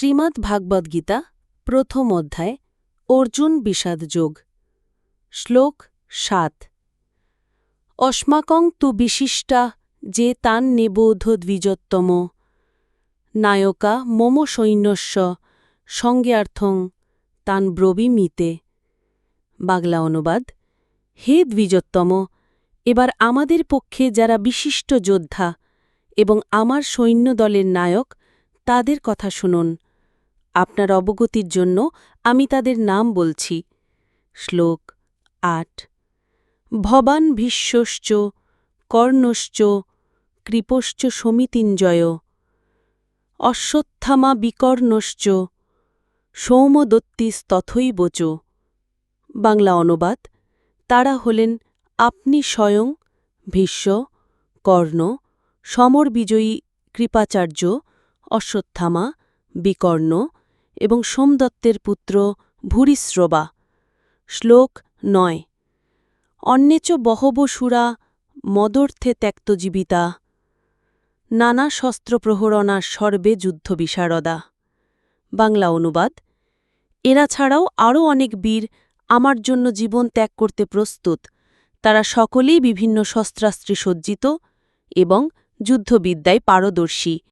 শ্রীমদ্ ভাগবত গীতা, প্রথম অধ্যায়, অর্জুন বিষাদ যোগ, শ্লোক সাত। অস্মাকং তু বিশিষ্টা যে তান নিবোধ দ্বিজত্তম, নায়কা মম সৈন্যস্য সঙ্গেয়ার্থং তান ব্রবীমিতে বাংলা অনুবাদ, হে দ্বিজোত্তম, এবার আমাদের পক্ষে যারা বিশিষ্ট যোদ্ধা এবং আমার সৈন্যদলের নায়ক, তাদের কথা শুনুন। আপনার অবগতির জন্য আমি তাদের নাম বলছি। শ্লোক আট। ভবান ভীষ্মশ্চ, কর্ণশ্চ, কৃপশ্চ সমিতিঞ্জয়, অশ্বত্থামা বিকর্ণশ্চ সৌমদত্তিস্তথৈবচ বাংলা অনুবাদ, তারা হলেন আপনি স্বয়ং ভীষ্ম, কর্ণ সমর বিজয়ী কৃপাচার্য অশ্বত্থামা বিকর্ণ এবং সোমদত্তের পুত্র ভূরিশ্রবা। শ্লোক নয়। অন্যেচ বহবসুরা মদর্থে ত্যক্তজীবিতা নানা শস্ত্রপ্রহরণা সর্বে যুদ্ধ বিশারদা বাংলা অনুবাদ। এরা ছাড়াও আরও অনেক বীর আমার জন্য জীবন ত্যাগ করতে প্রস্তুত। তারা সকলেই বিভিন্ন শস্ত্রাস্ত্রে সজ্জিত এবং যুদ্ধবিদ্যায় পারদর্শী।